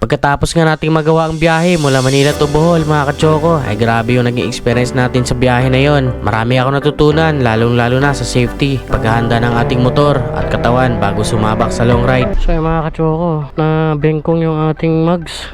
Pagkatapos nga nating magawa ang biyahe mula Manila to Bohol mga kachoko, ay grabe yung naging experience natin sa biyahe na yon. Marami ako natutunan, lalong lalo na sa safety, paghahanda ng ating motor at katawan bago sumabak sa long ride. So mga kachoko, na bengkong yung ating mugs.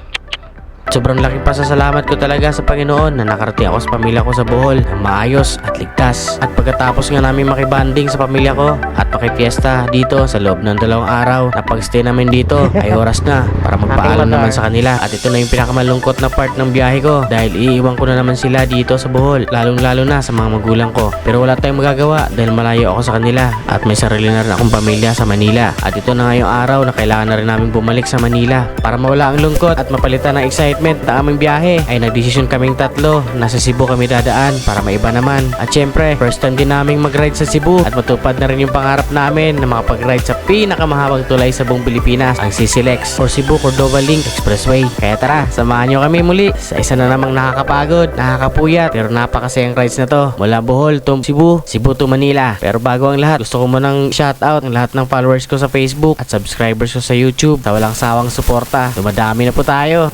Sobrang laking pasasalamat ko talaga sa Panginoon na nakarating ako sa pamilya ko sa Bohol ng maayos at ligtas. At pagkatapos nga namin makibanding sa pamilya ko at makipiesta dito sa loob ng dalawang araw na pagstay namin dito ay oras na para magpaalam naman sa kanila. At ito na yung pinakamalungkot na part ng biyahe ko dahil iiwan ko na naman sila dito sa Bohol lalong lalo na sa mga magulang ko. Pero wala tayong magagawa dahil malayo ako sa kanila at may sarili na rin akong pamilya sa Manila. At ito na nga yung araw na kailangan na rin namin bumalik sa Manila para mawala ang lungkot at mapalitan ng excitement na aming biyahe ay nagdesisyon kaming tatlo nasa Cebu kami dadaan para maiba naman. At syempre, first time din naming mag-ride sa Cebu at matupad na rin yung pangarap namin na makapag-ride sa pinakamahabang tulay sa buong Pilipinas, ang CCLEX or Cebu Cordova Link Expressway. Kaya tara, samahan nyo kami muli sa isa na namang nakakapagod, nakakapuyat, pero napakasayang rides na to. Mula Bohol to Cebu, Cebu to Manila. Pero bago ang lahat, gusto ko munang shoutout ang lahat ng followers ko sa Facebook at subscribers ko sa YouTube sa walang sawang suporta. Dumadami na po tayo.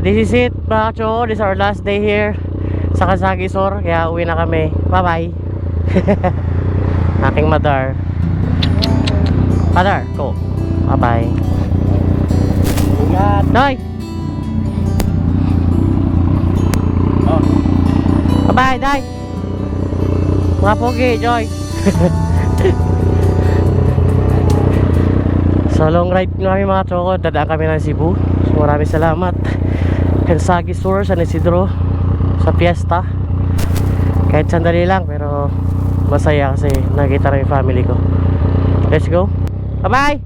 Yeah, this is it mga kachoko. This is our last day here sa Kazaki Sor. Kaya uwi na kami. Bye-bye. Aking madar. Madar, go. Bye-bye. Ingat. Noy! Oh. Bye-bye, Day! Mga pogi, Joy! so long ride namin mga choko, dadaan kami ng Cebu. So maraming salamat. Kensagi Sur, San Isidro, sa fiesta. Kahit sandali lang, pero masaya kasi nakita na yung family ko. Let's go! Bye-bye!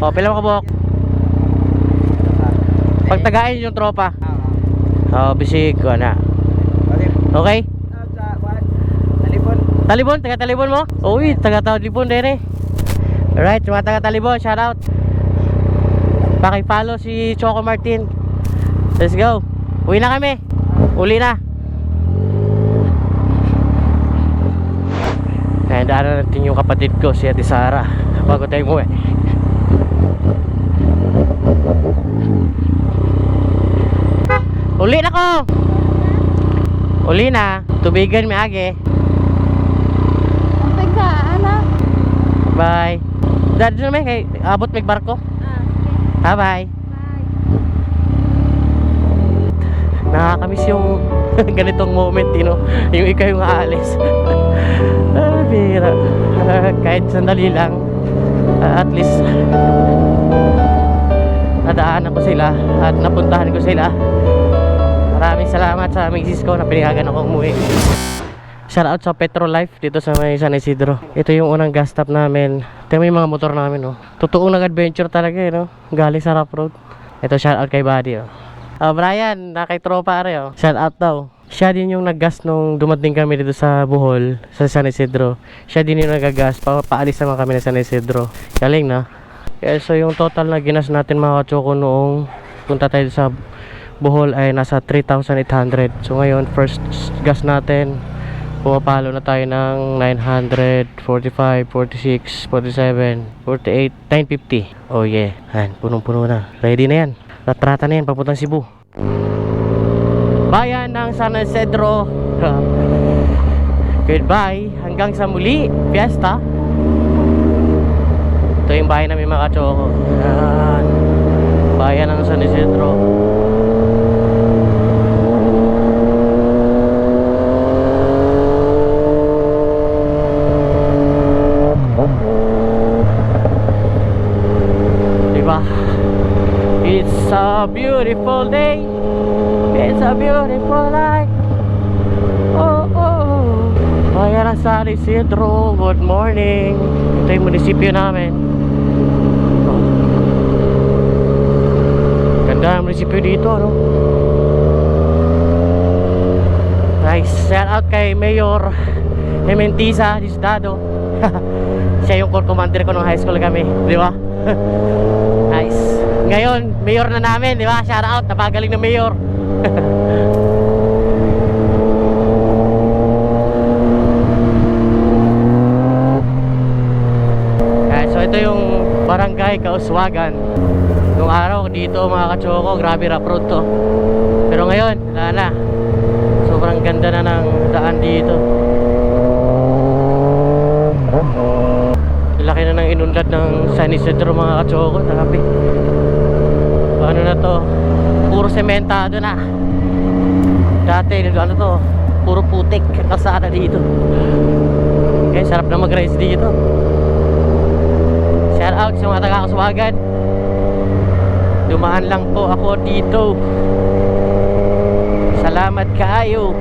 O, pila mo kabok. Pagtagain yung tropa. O, bisig ko na. Okay? Talibon, taga Talibon mo? Uy, taga Talibon din eh. Alright, mga taga Talibon, shout out. Paki-follow si Choco Martin. Let's go. Uwi na kami. Uli na. Daanan natin yung kapatid ko, si Ate Sara. Bago tayo umuwi. Uli na ko! Uli na. Tubigan mi age. Ang sa ano? Bye. Dad na may kay abot may barko. Ah, Bye bye. bye. Nakakamiss yung ganitong moment, you know? Yung ikaw yung aalis. ah, bira. Ah, kahit sandali lang. ah, at least nadaanan ko sila at napuntahan ko sila. Maraming salamat sa misis ko na pinayagan ako umuwi. Shout out sa Petro Life dito sa may San Isidro. Ito yung unang gas stop namin. Ito yung mga motor namin, no. Totoong nag-adventure talaga, eh, no. Galing sa rough road. Ito shout out kay Buddy, oh. Ah, Brian, na kay tropa are, oh. Shout out daw. Siya din yung naggas nung dumating kami dito sa Bohol, sa San Isidro. Siya din yung nagagas. Pa paalis naman kami ng San Isidro. Galing na. Kaya so yung total na ginas natin mga katsoko noong punta tayo sa Bohol ay nasa 3,800. So ngayon, first gas natin, pumapalo na tayo ng 900, 45, 46, 47, 48, 950. Oh yeah, yan, punong-puno na. Ready na yan. Natrata na yan, papuntang Cebu. Bayan ng San Isidro. Goodbye. Hanggang sa muli. Fiesta. Ito yung bayan namin mga kachoko. Yan. Bayan ng San Isidro. Diba? It's a beautiful day. It's a beautiful night. Oh, oh. Bayan ng San Isidro. Good morning. Ito yung munisipyo namin. Ganda ng munisipyo dito, no? Nice. Shout out kay Mayor Hementisa Disdado. Siya yung core commander ko nung high school kami. Di ba? Ngayon, mayor na namin, di ba? Shout out, napagaling na mayor. okay, so ito yung barangay Kauswagan. Nung araw dito mga kachoko, grabe rap to. Pero ngayon, wala na. Sobrang ganda na ng daan dito. Laki na ng inundad ng San Isidro mga kachoko, grabe. Ano na to? Puro sementado na. Dati, ano to? Puro putik kasada dito. Kaya sarap na mag-rides dito. Shout out sa mga taga-kaswagan. Dumaan lang po ako dito. Salamat kaayo.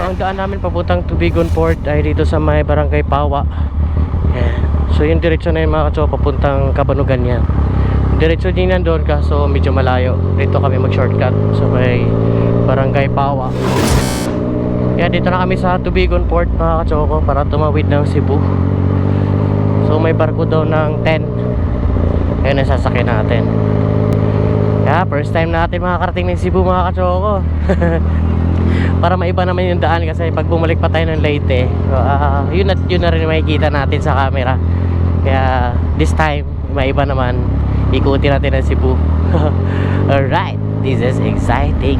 Ang daan namin papuntang Tubigon Port ay dito sa may Barangay Pawa. So yung diretso na yun mga katso, papuntang Kabanugan yan. Diretso din yan doon kaso medyo malayo. Dito kami mag-shortcut sa may Barangay Pawa. Kaya dito na kami sa Tubigon Port mga katsoko para tumawid ng Cebu. So may barko daw ng 10. Ayun ang sasakyan natin. Kaya first time natin makakarating ng Cebu mga katsoko. para maiba naman yung daan kasi pag bumalik pa tayo ng Leyte, ah, yun, at yun na rin makikita natin sa camera. Kaya this time, maiba naman. Ikutin natin ang Cebu. Alright, this is exciting.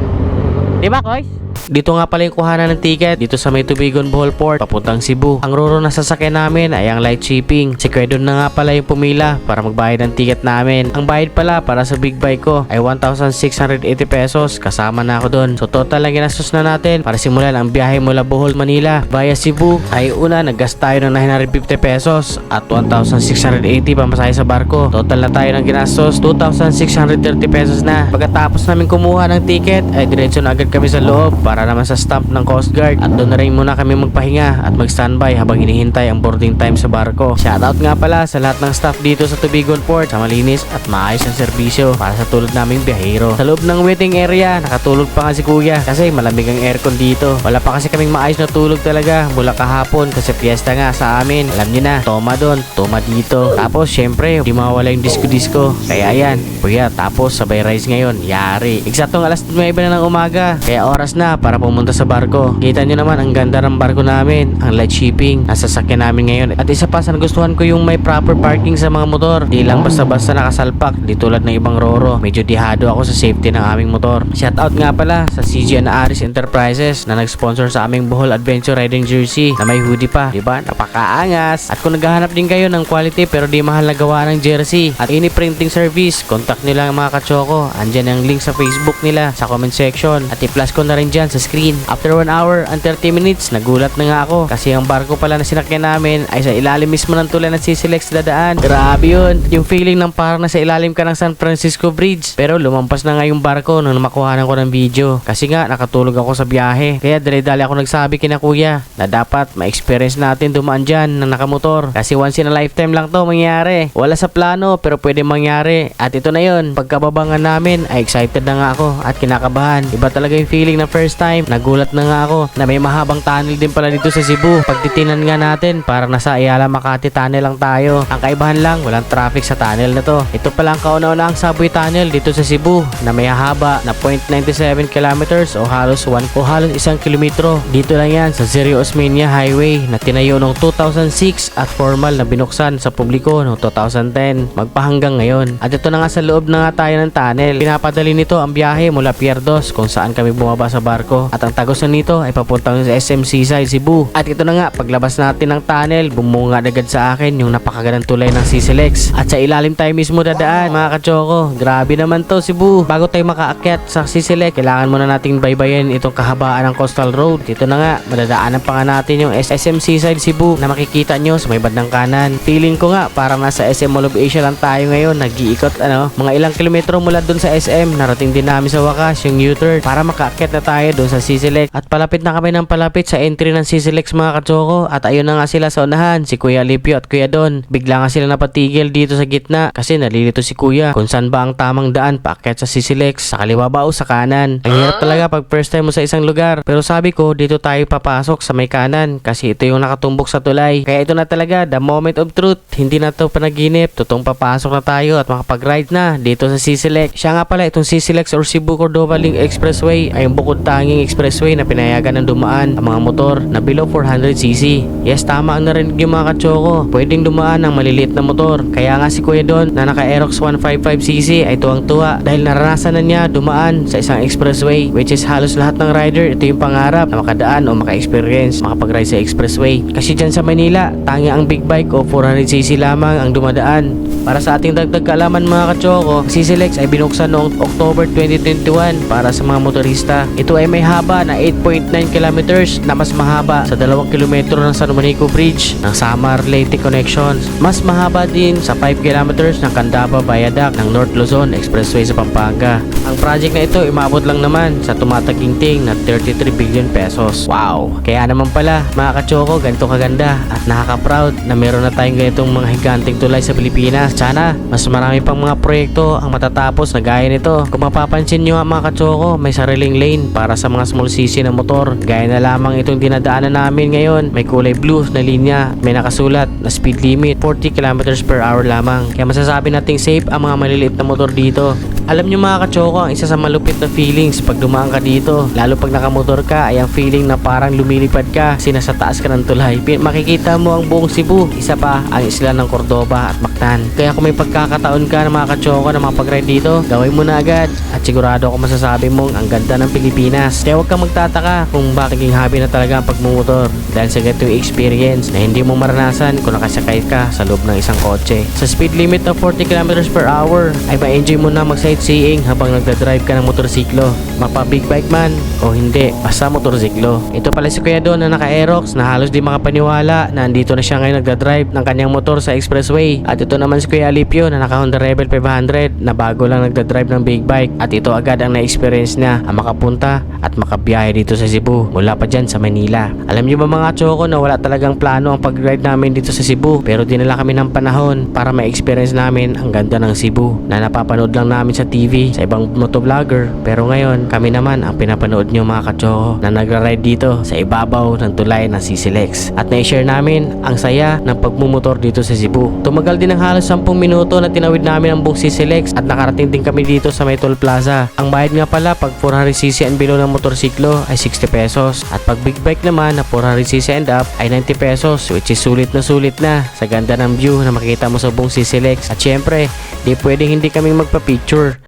Di ba, Koys? Dito nga pala yung kuhanan ng ticket dito sa may Tubigon Bohol Port papuntang Cebu. Ang ruro na sasakyan namin ay ang light shipping. Si Quedon na nga pala yung pumila para magbayad ng ticket namin. Ang bayad pala para sa big bike ko ay 1,680 pesos kasama na ako doon. So total lang ginastos na natin para simulan ang biyahe mula Bohol, Manila via Cebu ay una naggas tayo ng 950 pesos at 1,680 pamasahe sa barko. Total na tayo ng ginastos 2,630 pesos na. Pagkatapos namin kumuha ng ticket ay diretso na agad kami sa loob para naman sa stamp ng Coast Guard at doon na rin muna kami magpahinga at mag-standby habang hinihintay ang boarding time sa barko. Shoutout nga pala sa lahat ng staff dito sa Tubigon Port sa malinis at maayos ang serbisyo para sa tulad naming biyahero. Sa loob ng waiting area, nakatulog pa nga si kuya kasi malamig ang aircon dito. Wala pa kasi kaming maayos na tulog talaga mula kahapon kasi fiesta nga sa amin. Alam niyo na, toma doon, toma dito. Tapos syempre, di mawala yung disco-disco. Kaya yan, kuya, tapos sabay rise ngayon, yari. Eksaktong alas 9 na ng umaga, kaya oras na para pumunta sa barko. Kita nyo naman ang ganda ng barko namin, ang light shipping, nasa sakyan namin ngayon. At isa pa sa nagustuhan ko yung may proper parking sa mga motor. Di lang basta-basta nakasalpak, di tulad ng ibang roro. Medyo dihado ako sa safety ng aming motor. Shoutout nga pala sa CG Aris Enterprises na nag-sponsor sa aming Bohol Adventure Riding Jersey na may hoodie pa. Diba? Napakaangas. At kung naghahanap din kayo ng quality pero di mahal na gawa ng jersey at any printing service, contact nyo lang mga kachoko. Andyan ang link sa Facebook nila sa comment section. At i-plus ko na rin dyan sa screen. After 1 hour and 30 minutes, nagulat na nga ako kasi ang barko pala na sinakyan namin ay sa ilalim mismo ng tulay ng Sisilex dadaan. Grabe yun. Yung feeling ng parang nasa ilalim ka ng San Francisco Bridge. Pero lumampas na nga yung barko nung makuhanan ko ng video. Kasi nga nakatulog ako sa biyahe. Kaya dali-dali ako nagsabi kina kuya na dapat ma-experience natin dumaan dyan ng nakamotor. Kasi once in a lifetime lang to mangyari. Wala sa plano pero pwede mangyari. At ito na yun. Pagkababangan namin ay excited na nga ako at kinakabahan. Iba talaga yung feeling ng first time. Nagulat na nga ako na may mahabang tunnel din pala dito sa Cebu. Pagtitinan nga natin, parang nasa Ayala Makati tunnel lang tayo. Ang kaibahan lang, walang traffic sa tunnel na to. Ito pala ang kauna-una ang subway tunnel dito sa Cebu na may haba na 0.97 kilometers o halos 1 o halos isang kilometro. Dito lang yan sa Sirio Osmeña Highway na tinayo noong 2006 at formal na binuksan sa publiko noong 2010 magpahanggang ngayon. At ito na nga sa loob na nga tayo ng tunnel. Pinapadali nito ang biyahe mula Pierdos kung saan kami bumaba sa barko at ang tagos na nito ay papuntang sa SM Seaside Cebu. At ito na nga, paglabas natin ng tunnel, bumunga agad sa akin yung napakagandang tulay ng Sisilex. At sa ilalim tayo mismo dadaan, mga kachoko. Grabe naman to Cebu. Bago tayo makaakyat sa Sisilex, kailangan muna nating baybayin itong kahabaan ng Coastal Road. Dito na nga, madadaanan pa nga natin yung SM Seaside Cebu na makikita nyo sa may bandang kanan. Feeling ko nga, parang nasa SM Mall of Asia lang tayo ngayon. Nag-iikot, ano, mga ilang kilometro mula dun sa SM. Narating din namin sa wakas yung U-turn para makaakyat na tayo dun sa Sisilex. At palapit na kami ng palapit sa entry ng Sisilex mga katsoko. At ayun na nga sila sa unahan, si Kuya Lipio at Kuya Don. Bigla nga sila napatigil dito sa gitna kasi nalilito si Kuya kung saan ba ang tamang daan paakyat sa Sisilex. Sa kaliwa ba o sa kanan? Ang hirap talaga pag first time mo sa isang lugar. Pero sabi ko, dito tayo papasok sa may kanan kasi ito yung nakatumbok sa tulay. Kaya ito na talaga, the moment of truth. Hindi na to panaginip. Totoong papasok na tayo at makapag-ride na dito sa Sisilex. Siya nga pala itong Sisilex or Cebu Cordova Link Expressway ay ang bukod tangi tanging expressway na pinayagan ng dumaan ang mga motor na below 400cc. Yes, tama ang narinig yung mga katsoko. Pwedeng dumaan ang maliliit na motor. Kaya nga si Kuya Don na naka Aerox 155cc ay tuwang-tuwa dahil naranasan na niya dumaan sa isang expressway which is halos lahat ng rider ito yung pangarap na makadaan o maka-experience makapag-ride sa expressway. Kasi dyan sa Manila, tangi ang big bike o 400cc lamang ang dumadaan. Para sa ating dagdag kaalaman mga katsoko, si Silex ay binuksan noong October 2021 para sa mga motorista. Ito ay may haba na 8.9 kilometers na mas mahaba sa 2 kilometro ng San Domenico Bridge ng Samar Leyte Connections. Mas mahaba din sa 5 kilometers ng Candaba Viaduct ng North Luzon Expressway sa Pampanga. Ang project na ito imabot lang naman sa tumataginting na 33 billion pesos. Wow! Kaya naman pala mga katsoko ganito kaganda at nakaka-proud na meron na tayong ganitong mga higanting tulay sa Pilipinas. Sana mas marami pang mga proyekto ang matatapos na gaya nito. Kung mapapansin nyo mga katsoko, may sariling lane para sa mga small cc na motor. Gaya na lamang itong dinadaanan namin ngayon. May kulay blue na linya. May nakasulat na speed limit 40 km per hour lamang. Kaya masasabi nating safe ang mga maliliit na motor dito. Alam nyo mga katsoko, ang isa sa malupit na feelings pag dumaan ka dito. Lalo pag nakamotor ka ay ang feeling na parang lumilipad ka, sinasa taas ka ng tulay. Makikita mo ang buong Cebu. Isa pa ang isla ng Cordoba at Mactan. Kaya kung may pagkakataon ka ng mga katsoko na makapag-ride dito, gawin mo na agad. At sigurado ako masasabi mong ang ganda ng Pilipinas. Kaya huwag kang magtataka kung bakit yung hobby na talaga ang pagmumotor. Dahil sa ganito experience na hindi mo maranasan kung nakasakay ka sa loob ng isang kotse. Sa speed limit na 40 km per hour ay ma-enjoy mo na mag-sightseeing habang nagdadrive ka ng motorsiklo. Mapa big bike man o hindi, basta motorsiklo. Ito pala si Kuya Don na naka-Aerox na halos di makapaniwala na andito na siya ngayon nagdadrive ng kanyang motor sa expressway. At ito naman si Kuya Alipio na naka Honda Rebel 500 na bago lang nagdadrive ng big bike. At ito agad ang na-experience niya ang makapunta at makabiyahe dito sa Cebu mula pa dyan sa Manila. Alam niyo ba mga choko na wala talagang plano ang pag-ride namin dito sa Cebu pero dinala kami ng panahon para ma-experience namin ang ganda ng Cebu na napapanood lang namin sa TV sa ibang motovlogger pero ngayon kami naman ang pinapanood niyo mga kachoko na nagra-ride dito sa ibabaw ng tulay ng Sisilex at na-share namin ang saya ng pagmumotor dito sa Cebu. Tumagal din ng halos 10 minuto na tinawid namin ang buong Sisilex at nakarating din kami dito sa may toll plaza. Ang bayad nga pala pag 400cc and below ng motorsiklo ay 60 pesos. At pag big bike naman na 400cc and up ay 90 pesos which is sulit na sulit na. Sa ganda ng view na makikita mo sa buong Sisilex at syempre di pwedeng hindi kaming magpa-picture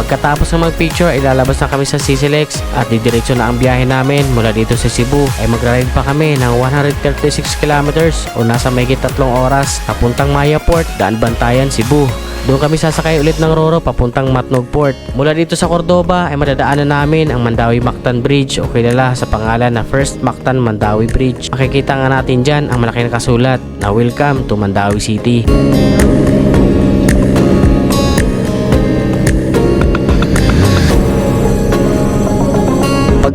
Pagkatapos ng mag-picture, ay lalabas na kami sa Sisilex at didiretso na ang biyahe namin mula dito sa Cebu. Ay mag-ride pa kami ng 136 kilometers o nasa may tatlong oras papuntang Maya Port, Daan Bantayan, Cebu. Doon kami sasakay ulit ng Roro papuntang Matnog Port. Mula dito sa Cordoba ay madadaanan namin ang Mandawi Mactan Bridge o kilala sa pangalan na First Mactan Mandawi Bridge. Makikita nga natin dyan ang malaki na kasulat na Welcome to Mandawi City.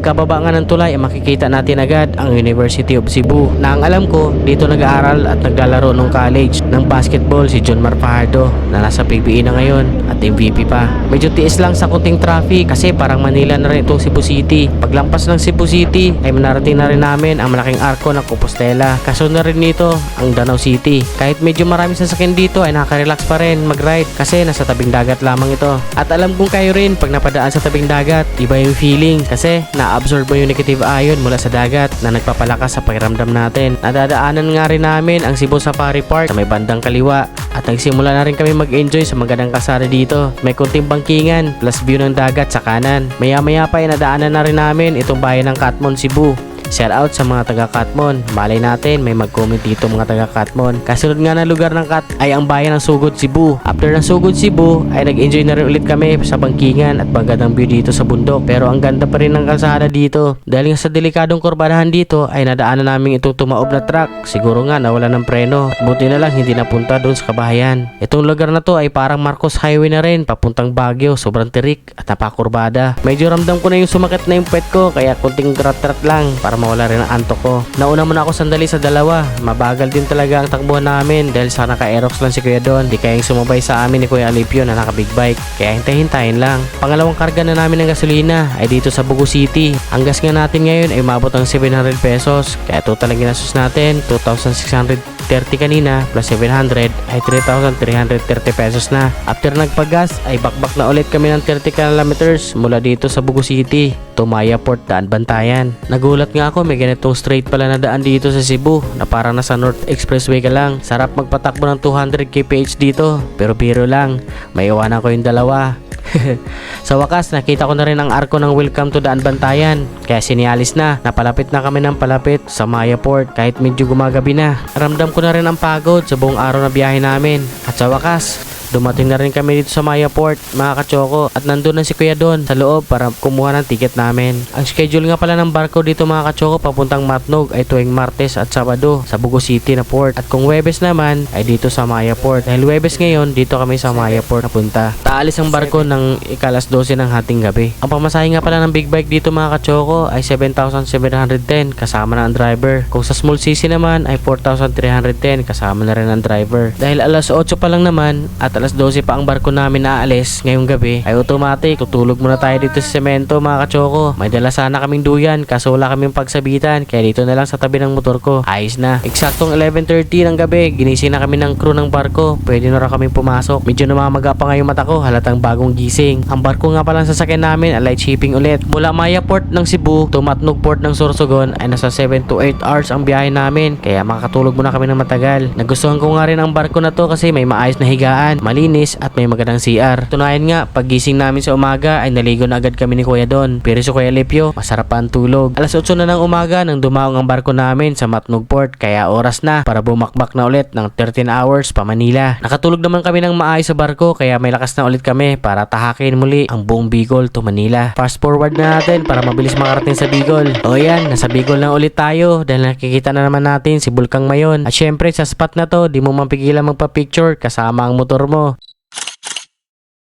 Pagkababa nga ng tulay ay makikita natin agad ang University of Cebu na ang alam ko dito nag-aaral at naglalaro nung college ng basketball si John Mar Fajardo na nasa PBA na ngayon at MVP pa. Medyo tiis lang sa kunting traffic kasi parang Manila na rin itong Cebu City. Paglampas ng Cebu City ay manarating na rin namin ang malaking arko ng Compostela. Kaso na rin nito ang Danau City. Kahit medyo maraming sasakyan dito ay nakaka-relax pa rin mag-ride kasi nasa tabing dagat lamang ito. At alam kong kayo rin pag napadaan sa tabing dagat, iba yung feeling kasi na-absorb mo yung negative ion mula sa dagat na nagpapalakas sa pakiramdam natin. Nadadaanan nga rin namin ang Cebu Safari Park sa may bandang kaliwa at nagsimula na rin kami mag-enjoy sa magandang kasada dito. May kunting bangkingan plus view ng dagat sa kanan. Maya maya pa ay nadaanan na rin namin itong bayan ng Katmon, Cebu. Shout out sa mga taga Katmon. Malay natin may mag-comment dito mga taga Katmon. Kasunod nga na lugar ng Kat ay ang bayan ng Sugod, Cebu. After ng Sugod, Cebu ay nag-enjoy na rin ulit kami sa bangkingan at magandang view dito sa bundok. Pero ang ganda pa rin ng kalsada dito. Dahil nga sa delikadong kurbadahan dito ay nadaanan namin itong tumaob na truck. Siguro nga nawala ng preno. Buti na lang hindi napunta doon sa kabahayan. Itong lugar na to ay parang Marcos Highway na rin papuntang Baguio. Sobrang tirik at napakurbada. Medyo ramdam ko na yung sumakit na yung pet ko kaya kunting rat-rat lang para mawala rin ang antok ko. Nauna muna ako sandali sa dalawa. Mabagal din talaga ang takbuhan namin dahil sa naka-aerox lang si Kuya Don. Di kayang sumabay sa amin ni Kuya Alipio na naka-big bike. Kaya hintay-hintayin lang. Pangalawang karga na namin ng gasolina ay dito sa Bugo City. Ang gas nga natin ngayon ay umabot ng 700 pesos. Kaya total ang ginastos natin 2,600 30 kanina plus 700 ay 3,330 pesos na. After nagpagas ay bakbak na ulit kami ng 30 kilometers mula dito sa Bugo City to Maya Port daan Bantayan. Nagulat nga ako may ganitong straight pala na daan dito sa Cebu na parang nasa North Expressway ka lang. Sarap magpatakbo ng 200 kph dito pero biro lang. May iwanan ko yung dalawa. sa wakas, nakita ko na rin ang arko ng Welcome to Daan Bantayan. Kaya sinialis na, napalapit na kami ng palapit sa Maya Port kahit medyo gumagabi na. Ramdam ko na rin ang pagod sa buong araw na biyahe namin. At sa wakas, Dumating na rin kami dito sa Maya Port, mga kachoko, at nandun na si Kuya Don sa loob para kumuha ng ticket namin. Ang schedule nga pala ng barko dito mga kachoko papuntang Matnog ay tuwing Martes at Sabado sa Bugo City na port. At kung Webes naman ay dito sa Maya Port. Dahil Webes ngayon, dito kami sa Maya Port napunta. Taalis ang barko ng ikalas 12 ng hating gabi. Ang pamasahe nga pala ng big bike dito mga kachoko ay 7,710 kasama na ang driver. Kung sa small CC naman ay 4,310 kasama na rin ang driver. Dahil alas 8 pa lang naman at alas 12 pa ang barko namin aalis ngayong gabi ay automatic tutulog muna tayo dito sa semento mga kachoko. May dala sana kaming duyan kaso wala kaming pagsabitan kaya dito na lang sa tabi ng motor ko. Ayos na. Eksaktong 11.30 ng gabi ginising na kami ng crew ng barko. Pwede na raw kaming pumasok. Medyo namamaga pa nga yung mata ko halatang bagong gising. Ang barko nga pala sasakyan namin ay shipping ulit. Mula Maya Port ng Cebu to Matnog Port ng Sorsogon ay nasa 7 to 8 hours ang biyahe namin kaya makakatulog muna kami ng matagal. Nagustuhan ko nga rin ang barko na to kasi may maayos na higaan, malinis at may magandang CR. Tunayan nga, paggising namin sa umaga ay naligo na agad kami ni Kuya Don. Pero si Kuya Lepio, masarap pa ang tulog. Alas 8 na ng umaga nang dumaong ang barko namin sa Matnog Port kaya oras na para bumakbak na ulit ng 13 hours pa Manila. Nakatulog naman kami ng maayos sa barko kaya may lakas na ulit kami para tahakin muli ang buong Bicol to Manila. Fast forward na natin para mabilis makarating sa Bicol. O yan, nasa Bicol na ulit tayo dahil nakikita na naman natin si Bulkang Mayon. At syempre sa spot na to, di mo mapigilan magpa-picture kasama ang motor mo. mo.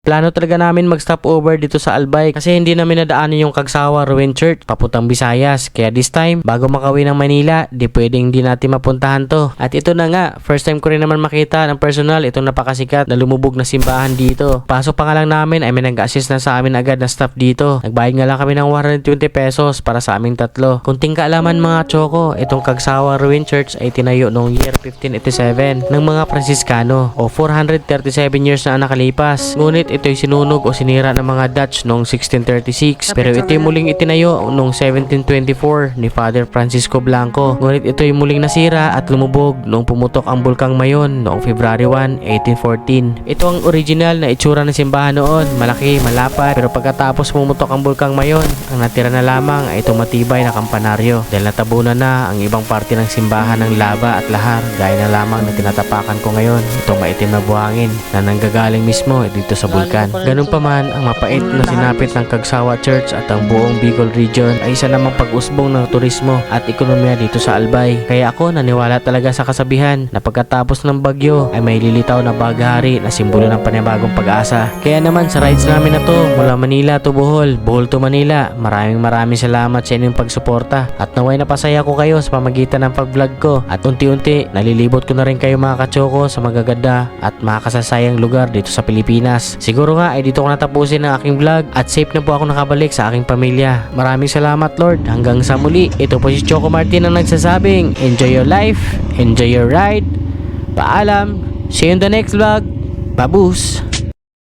Plano talaga namin mag-stop over dito sa Albay kasi hindi namin nadaanan yung Kagsawa Ruin Church papuntang Visayas. Kaya this time, bago makauwi ng Manila, di pwedeng hindi natin mapuntahan to. At ito na nga, first time ko rin naman makita ng personal itong napakasikat na lumubog na simbahan dito. Pasok pa nga lang namin ay may nag-assist na sa amin agad na staff dito. Nagbayad nga lang kami ng 120 pesos para sa aming tatlo. Kunting kaalaman mga choko, itong Kagsawa Ruin Church ay tinayo noong year 1587 ng mga Franciscano o 437 years na nakalipas. Ngunit ito'y sinunog o sinira ng mga Dutch noong 1636 pero ito'y muling itinayo noong 1724 ni Father Francisco Blanco. Ngunit ito'y muling nasira at lumubog noong pumutok ang Bulkang Mayon noong February 1, 1814. Ito ang original na itsura ng simbahan noon, malaki, malapad pero pagkatapos pumutok ang Bulkang Mayon, ang natira na lamang ay itong matibay na kampanaryo dahil natabunan na ang ibang parte ng simbahan ng laba at lahar gaya na lamang na tinatapakan ko ngayon itong maitim na buhangin na nanggagaling mismo dito sa bulkan. Ganun pa man, ang mapait na sinapit ng Kagsawa Church at ang buong Bicol region ay isa namang pag-usbong ng turismo at ekonomiya dito sa Albay. Kaya ako naniwala talaga sa kasabihan na pagkatapos ng bagyo ay may lilitaw na baghari na simbolo ng panibagong pag-asa. Kaya naman sa rides namin na to mula Manila to Bohol, Bohol to Manila, maraming maraming salamat sa inyong pagsuporta at naway napasaya ko kayo sa pamagitan ng pag-vlog ko at unti-unti nalilibot ko na rin kayo mga kachoko sa magaganda at makakasasayang lugar dito sa Pilipinas. Siguro nga ay dito ko natapusin ang aking vlog at safe na po ako nakabalik sa aking pamilya. Maraming salamat Lord. Hanggang sa muli. Ito po si Choco Martin ang nagsasabing enjoy your life, enjoy your ride. Paalam. See you in the next vlog. Babus.